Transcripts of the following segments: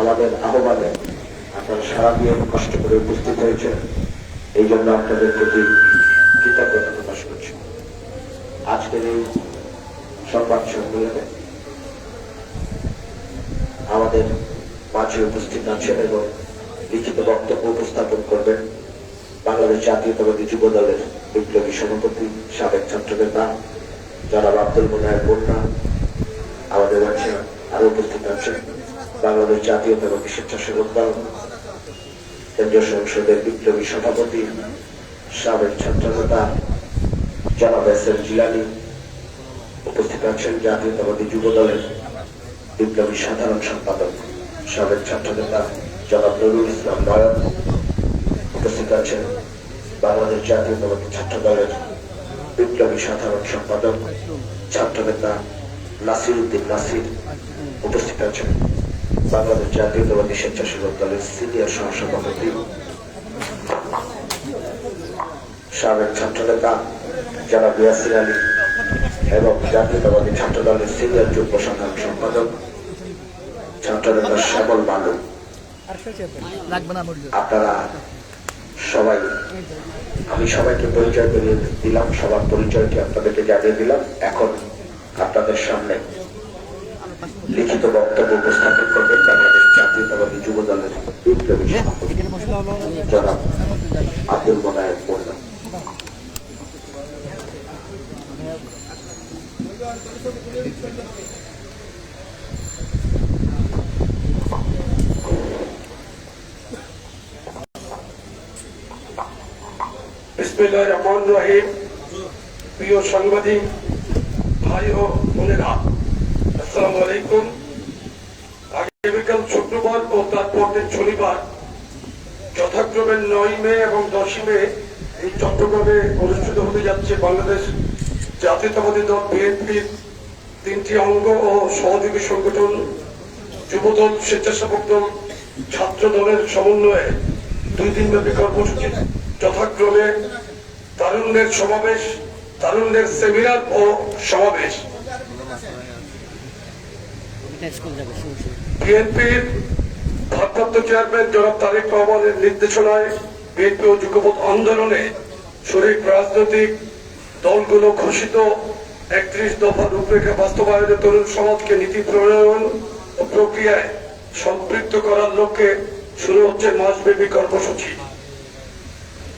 আমাদের আহ্বানে আপনারা সারা দিয়ে কষ্ট করে উপস্থিত হয়েছে এই জন্য আপনাদের প্রতি কৃতজ্ঞতা প্রকাশ করছি। আজকের এই সংবাদ সম্মেলনে আমাদের মাঝে উপস্থিত আছেন এবং লিখিত বক্তব্য উপস্থাপন করবেন বাংলাদেশ জাতীয়তাবাদী যুব দলের বিপ্লবী সভাপতি সাবেক ছাত্র নেতা জনাব আব্দুল মোনায়ের বন্যা আমাদের মাঝে আরও উপস্থিত আছেন। বাংলাদেশ জাতীয়তাবাদী স্বেচ্ছাসেবক দল, কেন্দ্রীয় সংসদের বিপ্লবী সভাপতি, সাবেক ছাত্র নেতা জনাব এস এম জিলানি, উপস্থিত আছেন জাতীয়তাবাদী যুব দলের বিপ্লবী সাধারণ সম্পাদক, সাবেক ছাত্র নেতা জনাব নুরুল ইসলাম নয়ন, উপস্থিত আছেন বাংলাদেশ জাতীয়তাবাদী ছাত্র দলের বিপ্লবী সাধারণ সম্পাদক ছাত্র নেতা নাসির উদ্দিন নাসির, উপস্থিত আছেন বাংলাদেশ জাতীয়তাবাদী স্বেচ্ছাসেবক দলের সিনিয়র সহসভাপতি সাবেক ছাত্র নেতা জনাব ইয়াসির আলী এবং জাতীয়তাবাদী ছাত্র দলের সিনিয়র যুগ্ম সাধারণ সম্পাদক ছাত্র নেতা শ্যামল বালু। আপনারা সবাই, আমি সবাইকে পরিচয় করিয়ে দিলাম, সবার পরিচয়টি আপনাদেরকে জানিয়ে দিলাম। এখন আপনাদের সামনে লিখিত বক্তব্য উপস্থাপন করবেন বাংলাদেশ জাতীয়তাবাদী যুব দলের বিপ্লবী সভাপতি জনাব আব্দুল মোনায়ের রহিম। প্রিয় সাংবাদিক, ভাই ও বোনেরা যুবদল স্বেচ্ছাসেবক সমন্বয়ে দুই যথাক্রমে তারুণ্যের সমাবেশ তারুণ্যের সেমিনার ও সমাবেশ এটা স্কুল যাবে শুরু শুরু বিএনপির ভারপ্রাপ্ত চেয়ারম্যান জনাব তারেক রহমানের নির্দেশনায় বিএনপি ও যুগপথ আন্দোলনে শরীর রাজনৈতিক দলগুলো ঘোষিত একত্রিশ দফা রূপরেখা বাস্তবায়নে তরুণ সমাজকে নীতি প্রণয়ন ও প্রক্রিয়ায় সম্পৃক্ত করার লক্ষ্যে শুরু হচ্ছে মাসব্যাপী কর্মসূচি।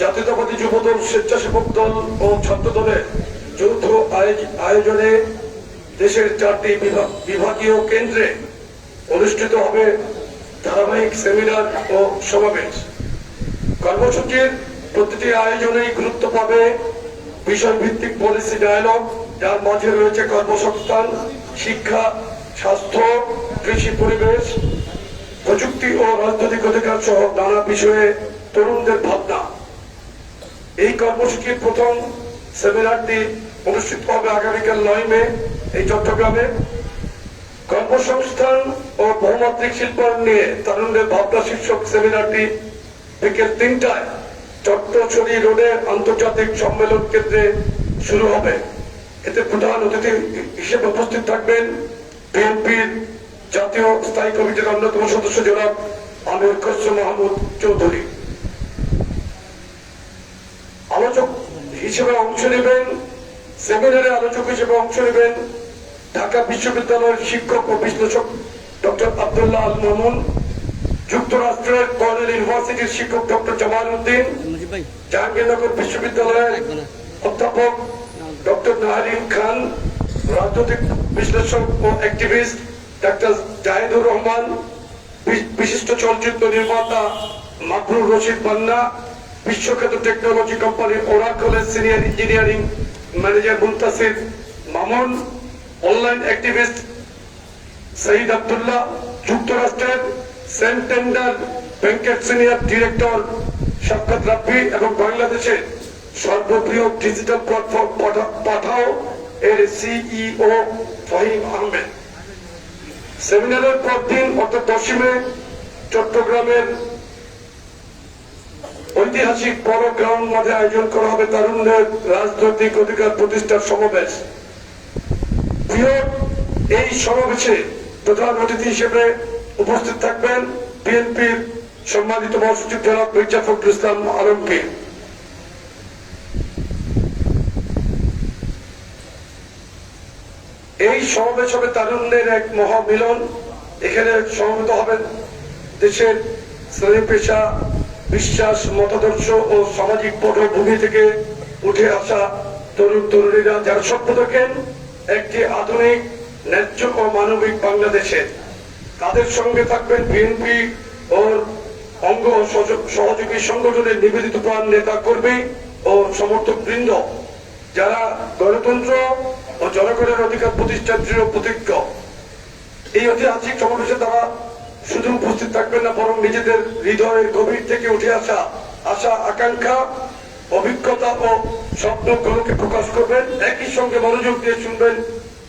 জাতীয়তাবাদী যুবদল স্বেচ্ছাসেবক দল ও ছাত্র দলের যৌথ আয়োজনে দেশের চারটি বিভাগীয় কেন্দ্রে অনুষ্ঠিত হবে ধারাবাহিক সেমিনার ও সমাবেশ। কর্মসূচির প্রতিটি আয়োজনেই গুরুত্ব পাবে বিষয় ভিত্তিক পলিসি ডায়ালগ, যার মাঝে রয়েছে কর্মসংস্থান, শিক্ষা, স্বাস্থ্য, কৃষি পরিবেশ, প্রযুক্তি ও রাজনৈতিক অধিকার সহ নানা বিষয়ে তরুণদের ভাবনা। এই কর্মসূচির প্রথম সেমিনারটি অনুষ্ঠিত হবে আগামীকাল নয় মে। এই চট্টগ্রামে কর্মসংস্থান ও বহুমাত্রিক শিল্পায়ন নিয়ে তরুণদের ভাবনা শীর্ষক সেমিনারটি বিকেল তিনটায় চট্টছড়ি রোডের আন্তর্জাতিক সম্মেলন কেন্দ্রে শুরু হবে। এতে প্রধান অতিথি হিসেবে উপস্থিত থাকবেন বিএনপির জাতীয় স্থায়ী কমিটির অন্যতম সদস্য জনাব আমির খসরু মাহমুদ চৌধুরী। আলোচক হিসেবে অংশ নেবেন, সেমিনারে আলোচক হিসেবে অংশ নেবেন ঢাকা বিশ্ববিদ্যালয়ের শিক্ষক ও বিশ্লেষক ডক্টর আব্দুল্লাহ আল মামুন, যুক্তরাষ্ট্রের কর্নেল ইউনিভার্সিটির শিক্ষক ডক্টর জামাল উদ্দিন, জাহাঙ্গীরনগর বিশ্ববিদ্যালয়ের অধ্যাপক ডক্টর নাহারিন খান, রাজনৈতিক বিশ্লেষক ও অ্যাক্টিভিস্ট ডাক্তার জাহিদুর রহমান বিশিষ্ট চলচ্চিত্র নির্মাতা মাকরুর রশিদ মান্না, বিশ্বখ্যাত technology company ওরাকলের senior engineering manager Muntasir Mamun online activist Shahid Abdullah যুক্তরাষ্ট্রের সেন্টেন্ডার ব্যাংকের সিনিয়র ডিরেক্টর শফকত রাব্বি এবং সর্ববৃহৎ ডিজিটাল প্ল্যাটফর্ম পাঠাও এর সিইও ফাহিম আহমেদ। সেমিনারের পর দিন অর্থাৎ চট্টগ্রামের ঐতিহাসিক বড় গ্রাউন্ড মাঠে আয়োজন করা হবে তারুণ্যের রাজনৈতিক অধিকার প্রতিষ্ঠার সমাবেশ। এই সমাবেশে প্রধান অতিথি হিসেবে উপস্থিত থাকবেন বিএনপির সম্মানিত মহাসচিব জনাব মির্জা ফখরুল ইসলাম আলমগীর। এই সমাবেশ হবে তারুণ্যের এক মহামিলন। এখানে সমবেত হবেন দেশের শ্রেণি পেশা, বিশ্বাস, মতাদর্শ ও সামাজিক পটভূমি থেকে উঠে আসা তরুণ তরুণীরা যারা স্বপ্ন দেখেন একটি আধুনিক ন্যায্য ও মানবিক বাংলাদেশের তাদের সঙ্গে থাকবেন বিএনপি ও অঙ্গ সহযোগী সংগঠনের নিবেদিত প্রাণ নেতা কর্মী ও সমর্থক বৃন্দ, যারা গণতন্ত্র ও জনগণের অধিকার প্রতিষ্ঠার দৃঢ় প্রতিজ্ঞ। এই ঐতিহাসিক সমাবেশে তারা শুধু উপস্থিত থাকবেন না, বরং নিজেদের হৃদয়ের গভীর থেকে উঠে আসা আশা, আকাঙ্ক্ষা অভিজ্ঞতা ও স্বপ্নগুলোকে প্রকাশ করবেন, একই সঙ্গে মনোযোগ দিয়ে শুনবেন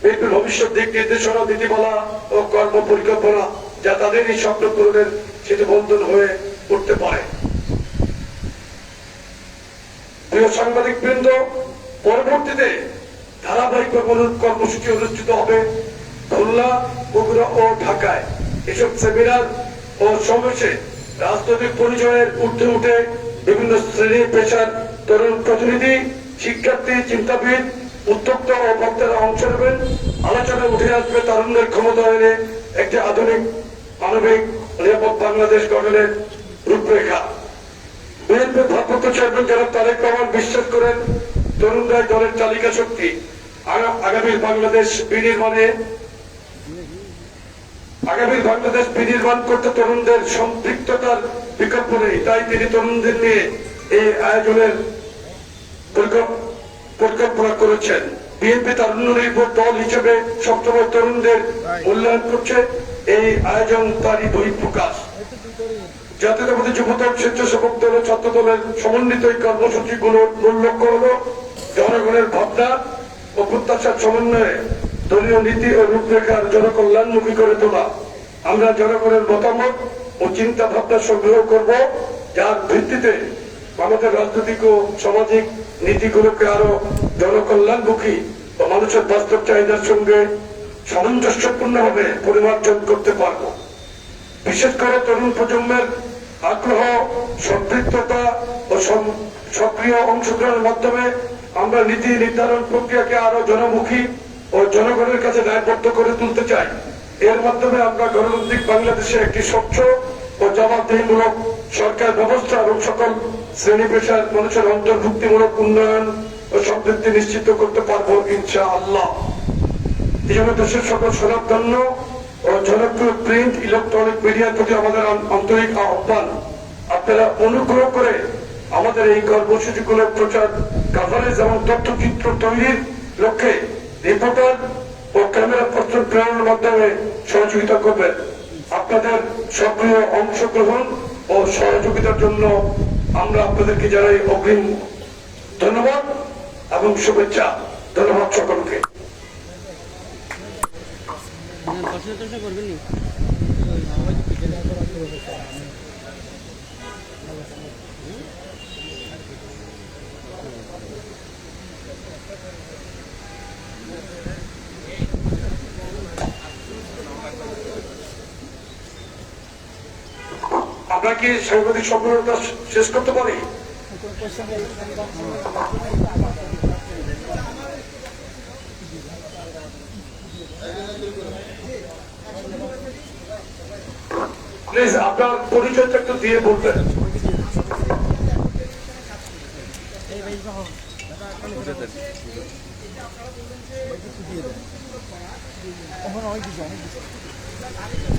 বিএনপির ভবিষ্যৎ দিক নির্দেশনা, নীতিমালা ও কর্ম পরিকল্পনা, যা তাদের এই স্বপ্ন পূরণের সেতু বন্ধন হয়ে উঠতে পারে। প্রিয় সাংবাদিক বৃন্দ, পরবর্তীতে ধারাবাহিক কর্মসূচি অনুষ্ঠিত হবে খুলনা, বগুড়া ও ঢাকায়। এসব সেমিনার ও সমাবেশে রাজনৈতিক পরিচয়ের ঊর্ধ্বে উঠে বিভিন্ন শ্রেণি পেশার তরুণ প্রতিনিধি, শিক্ষার্থী, চিন্তাবিদ, উদ্যোক্তা ও বক্তারা অংশ নেবেন। আলোচনায় উঠে আসবে তারুণ্যের ক্ষমতায়নে একটি আধুনিক মানবিক নিরাপদ বাংলাদেশ গঠনের রূপরেখা। বিএনপির ভারপ্রাপ্ত চেয়ারম্যান জনাব তারেক রহমান বিশ্বাস করেন তরুণরাই দলের চালিকা শক্তি আগা- আগামীর বাংলাদেশ বিনির্মাণে আগামীর বাংলাদেশ বিনির্মাণ করতে তরুণদের সম্পৃক্ততার বিকল্প নেই। তাই তিনি তরুণদের নিয়ে এই আয়োজনের পরিকল্পনা করেছেন। বিএনপি তারুণ্য নির্ভর দল হিসেবে তরুণদের মূল্যায়ন করছে। এই আয়োজন তারই বহিঃপ্রকাশ। যুবদল, স্বেচ্ছাসেবক ছাত্র দলের সমন্বিত এই মূল লক্ষ্য হল জনগণের ভাবনা ও প্রত্যাশার সমন্বয়ে দলীয় নীতি ও রূপরেখার জনকল্যাণমুখী করে তোলা। আমরা জনগণের মতামত ও চিন্তা ভাবনা সংগ্রহ করব, যার ভিত্তিতে আমাদের রাজনৈতিক ও সামাজিক নীতিগুলোকে আরও জনকল্যাণমুখী ও মানুষের বাস্তব চাহিদার সঙ্গে সামঞ্জস্যপূর্ণভাবে পরিমার্জন করতে পারব। বিশেষ করে তরুণ প্রজন্মের আগ্রহ, সম্পৃক্ততা ও সক্রিয় অংশগ্রহণের মাধ্যমে আমরা নীতি নির্ধারণ প্রক্রিয়াকে আরও জনমুখী ও জনগণের কাছে দায়বদ্ধ করে তুলতে চাই। এর মাধ্যমে আমরা গণতান্ত্রিক বাংলাদেশে একটি স্বচ্ছ ও জবাবদিহিমূলক সরকার ব্যবস্থা এবং সকল শ্রেণি পেশার মানুষের অন্তর্ভুক্তিমূলক উন্নয়ন ও সমৃদ্ধি নিশ্চিত করতে পারব ইনশা আল্লাহ এই জন্য দেশের সকল স্বনামধন্য ও জনপ্রিয় প্রিন্ট, ইলেকট্রনিক মিডিয়ার প্রতি আমাদের আন্তরিক আহ্বান। আপনারা অনুগ্রহ করে আমাদের এই কর্মসূচিগুলোর প্রচার কাভারেজ এবং তথ্যচিত্র তৈরির লক্ষ্যে রিপোর্টার ও ক্যামেরা পত্র প্রেরণের মাধ্যমে সহযোগিতা করবেন। আপনাদের সক্রিয় অংশগ্রহণ ও সহযোগিতার জন্য আমরা আপনাদেরকে জানাই অগ্রিম ধন্যবাদ এবং শুভেচ্ছা। ধন্যবাদ সকলকে। করবেন আমরা কি সাংবাদিক সম্মেলনটা শেষ করতে পারি? প্লিজ, আপনার পরিচয়টা একটু দিয়ে বলবেন। এখন অনেক কিছু অনেক কিছু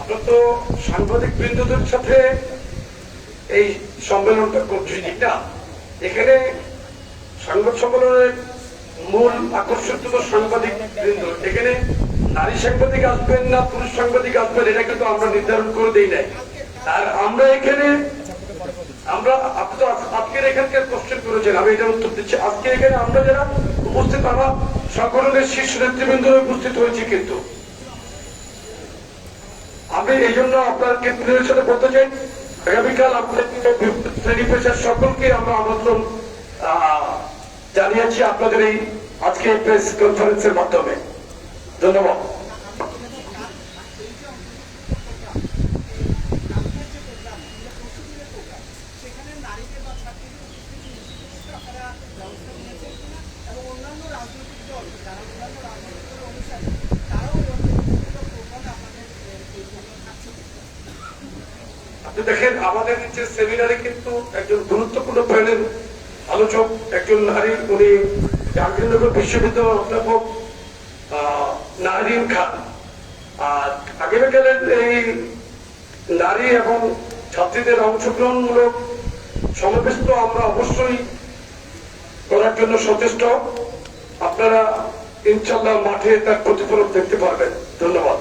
আমরা সাংবাদিক বৃন্দদের সাথে এই সম্মেলনটা করছি ঠিক এখানে সংবাদ সম্মেলনের মূল আকর্ষণ তো সাংবাদিক বৃন্দ। এখানে নারী সাংবাদিক আসবেন না পুরুষ সাংবাদিক আসবেন, এটা কিন্তু আমরা নির্ধারণ করে দিই নাই। আর আমরা এখানে, আমরা এখানকার কোশ্চেন করেছেন আমি এটার উত্তর দিচ্ছি। আজকে এখানে আমরা যারা উপস্থিত, আমরা সকলের শীর্ষ নেতৃবৃন্দ উপস্থিত হয়েছি কিন্তু। আমি এই জন্য আপনার কেন্দ্রের সাথে বলতে চাই, আগামীকাল আপনাদের সকলকে আমরা আমন্ত্রণ জানিয়েছি আপনাদের এই আজকে প্রেস কনফারেন্সের মাধ্যমে। ধন্যবাদ সেখানে নারীদের বা ছাত্রীদের উপস্থিতি নিশ্চিত আপনারা ব্যবস্থা নিয়েছেন কিনা এবং অন্যান্য রাজনৈতিক দল যারা অন্যান্য রাজনৈতিক দলের অনুসারী তারাও এই অন্তর্ভুক্তিমূলক প্রোগ্রামে আপনাদের এ, এই প্রোগ্রাম থাকছে কিনা? আপনি দেখেন, আমাদের যে সেমিনারে কিন্তু একজন গুরুত্বপূর্ণ প্যানেল আলোচক, একজন নারী, উনি জাহাঙ্গীরনগর বিশ্ববিদ্যালয়ের অধ্যাপক খান। আর এই নারী এবং ছাত্রীদের অংশগ্রহণমূলক সমাবেশ তো আমরা অবশ্যই করার জন্য সচেষ্ট। আপনারা ইনশাল্লাহ মাঠে তার প্রতিফলন দেখতে পারবেন। ধন্যবাদ।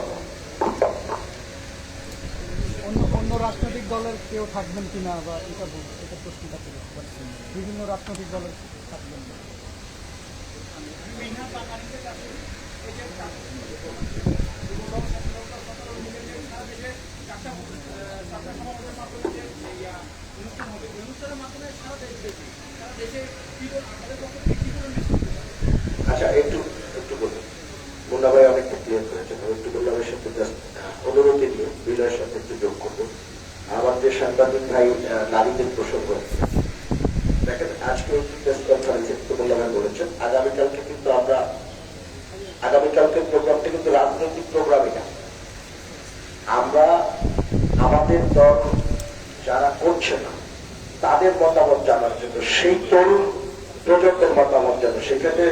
দলের কেউ থাকবেন কিনা বা এটা এটা প্রশ্নটা ছিল বিভিন্ন রাজনৈতিক দলের থাকবেন আচ্ছা একটু একটু বলুন। মুন্না ভাই অনেকটা ক্লিয়ার করেছেন, একটু এর সাথে অনুরোধে নিয়ে, বিনয়ের সাথে একটু যোগ করব আমার যে সাংবাদিক ভাই নারীদের প্রসঙ্গ দেখেন, আজকে প্রেস কনফারেন্সে বললাম বলেছেন, আগামীকালকে কিন্তু আমরা, আগামীকালকের প্রোগ্রামটা কিন্তু রাজনৈতিক প্রোগ্রামই না আমরা, আমাদের দল যারা করছে না, তাদের মতামত জানার জন্য, সেই তরুণ প্রজন্মের মতামত জানো সেখানে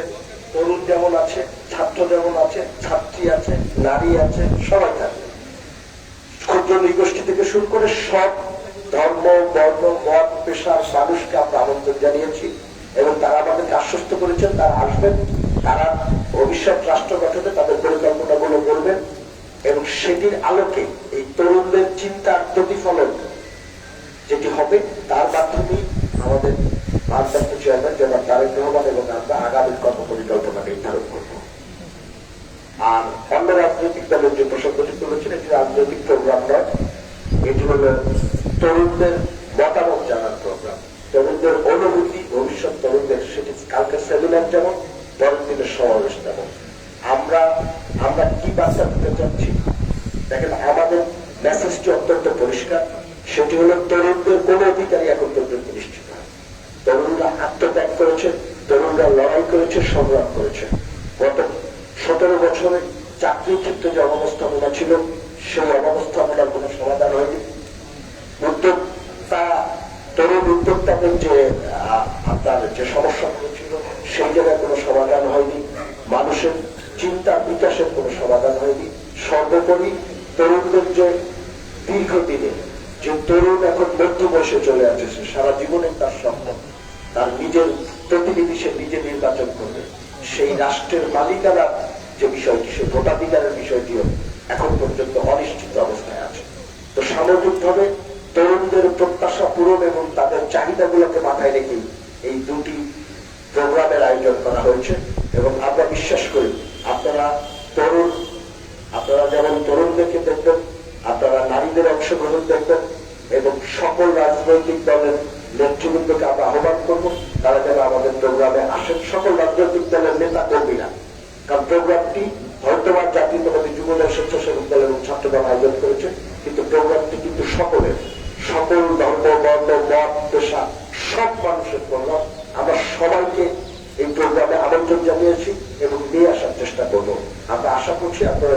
তরুণ যেমন আছে, ছাত্র যেমন আছে, ছাত্রী আছে, নারী আছে, সবাই সব ধর্ম, বর্ণ, মত, পেশার মানুষকে আমরা আমন্ত্রণ জানিয়েছি এবং তারা আমাদেরকে আশ্বস্ত করেছেন, তারা আসবেন, তারা ভবিষ্যৎ রাষ্ট্র গঠনে তাদের পরিকল্পনাগুলো করবেন এবং সেটির আলোকে এই তরুণদের চিন্তার প্রতিফলন যেটি হবে, তার মাধ্যমে আমাদের ভারপ্রাপ্ত চেয়ারম্যান জনাব তারেক রহমান এবং আমরা আগামী কর্ম পরিকল্পনা নির্ধারণ করব আর অন্য রাজনৈতিক দলের যে প্রসঙ্গটি তুলেছেন এটি রাজনৈতিক প্রোগ্রাম নয় এটি হল তরুণদের মতামত জানার প্রোগ্রাম তরুণদের অনুভূতি ভবিষ্যৎ তরুণদের সেটি কালকে সেমিনার যেমন পরের দিনের সমাবেশ তেমন আমরা আমরা কি বার্তা দিতে চাচ্ছি দেখেন আমাদের মেসেজটি অত্যন্ত পরিষ্কার সেটি হলো তরুণদের কোন অধিকারই এখন পর্যন্ত নিশ্চিত হয় তরুণরা আত্মত্যাগ করেছে তরুণরা লড়াই করেছে সংগ্রাম করেছে গত সতেরো বছরে চাকরির ক্ষেত্রে যে অবস্থাপনা ছিল, সেই অবস্থাপনার কোনো সমাধান হয়নি। উদ্যোক্তা তরুণ উদ্যোক্তাদের যে আপনার যে সমস্যাগুলো ছিল, সেই জায়গায় কোনো সমাধান হয়নি। মানুষের চিন্তা বিকাশের কোনো সমাধান হয়নি। সর্বোপরি তরুণদের যে দীর্ঘদিনে, যে তরুণ এখন মধ্য বয়সে চলে আসছে, সারা জীবনে তার স্বপ্ন, তার নিজের প্রতিনিধি সে নিজে নির্বাচন করবে। সেই রাষ্ট্রের মালিকানা যে বিষয়টি সে ভোটাধিকারের বিষয়টিও এখন পর্যন্ত অনিশ্চিত অবস্থায় আছে। তো সামগ্রিকভাবে তরুণদের প্রত্যাশা পূরণ এবং তাদের চাহিদাগুলোকে মাথায় রেখে এই দুটি প্রোগ্রামের আয়োজন করা হয়েছে এবং আমরা বিশ্বাস করি আপনারা তরুণ, আপনারা যেমন তরুণদেরকে দেখবেন, আপনারা নারীদের অংশগ্রহণ দেখবেন এবং সকল রাজনৈতিক দলের নেতৃবৃন্দকে আমরা আহ্বান করব। তারা যেন আমাদের প্রোগ্রামে আসেন। সকল রাজনৈতিক দলের নেতা কর্মীরা। কারণ প্রোগ্রামটি হয়তোবার জাতীয়তাবাদী যুবদল স্বেচ্ছাসেবক দল এবং ছাত্রদল আয়োজন করেছে, কিন্তু প্রোগ্রামটি কিন্তু সকলের। সকল ধর্ম, বর্ণ, মত, পেশা, সব মানুষের প্রোগ্রাম আমরা সবাইকে এই প্রোগ্রামে আমন্ত্রণ জানিয়েছি এবং নিয়ে আসার চেষ্টা করব। আমরা আশা করছি আপনারা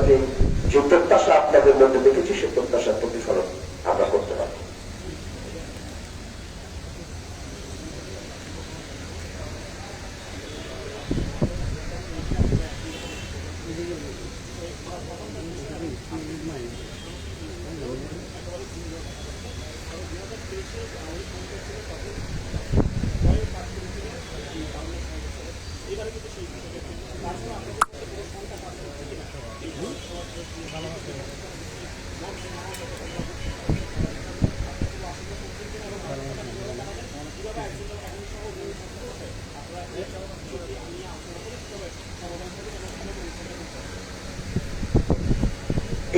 যে প্রত্যাশা আপনাদের মধ্যে দেখেছি সেই প্রত্যাশার প্রতিফলন আমরা করতে পারব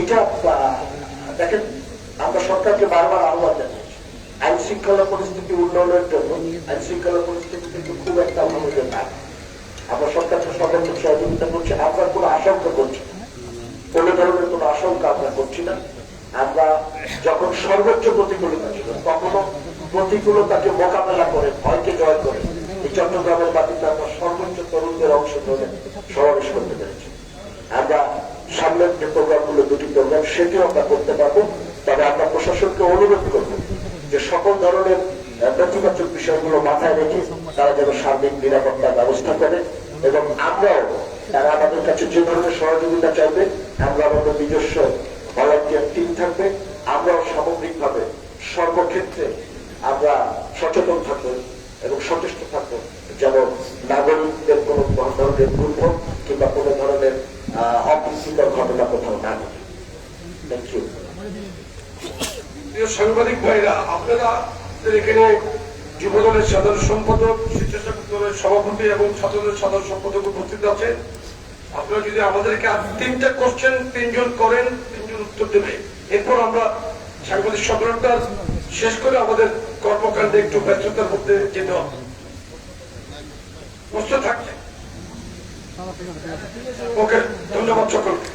এটা দেখেন আমরা সরকারকে বারবার আহ্বান জানিয়েছি আইন শৃঙ্খলা পরিস্থিতি উন্নয়নের জন্য আইন শৃঙ্খলা পরিস্থিতি কিন্তু খুব একটা ভালো না। আমরা সরকারকে সর্বোচ্চ সহযোগিতা করছি, আমরা কোনো আশঙ্কা করছি। কোনো ধরনের কোনো আশঙ্কা আমরা করছি না। আমরা যখন সর্বোচ্চ প্রতিকূলতা ছিল, কখনো প্রতিকূলতাকে মোকাবেলা করে, ভয়কে জয় করে এই চট্টগ্রামের মাটিতে আমরা সর্বোচ্চ তরুণদের অংশগ্রহণে সমাবেশ করতে পেরেছি। আমরা সামনের যে প্রোগ্রামগুলো, দুটি প্রোগ্রাম, সেটিও আমরা করতে পারব। তবে আমরা প্রশাসনকে অনুরোধ করব সকল ধরনের নেতিবাচক বিষয়গুলো মাথায় রেখে তারা যেন সার্বিক নিরাপত্তার ব্যবস্থা করে এবং আমরাও, তারা আমাদের কাছে যে ধরনের সহযোগিতা চাইবে, আমরা আমাদের নিজস্ব ভলান্টিয়ার টিম থাকবে, আমরাও সামগ্রিকভাবে সর্বক্ষেত্রে আমরা সচেতন থাকব এবং সচেষ্ট থাকব যেন নাগরিকদের কোনো ধরনের দুর্ভোগ কিংবা কোনো ধরনের অপ্রীতিকর ঘটনা কোথাও না ঘটে। থ্যাংক ইউ প্রিয় সাংবাদিক ভাইরা, আপনারা এখানে যুবদলের সাধারণ সম্পাদক, স্বেচ্ছাসেবক দলের সভাপতি এবং ছাত্রদের সাধারণ সম্পাদক উপস্থিত আছেন। আপনারা যদি আমাদেরকে তিনটা কোশ্চেন তিনজন করেন, তিনজন উত্তর দেবে। এরপর আমরা সাংবাদিক সম্মেলনটা শেষ করে আমাদের কর্মকাণ্ডে একটু ব্যস্ততার মধ্যে যেতে হবে। প্রস্তুত থাকছে ওকে, ধন্যবাদ সকলকে।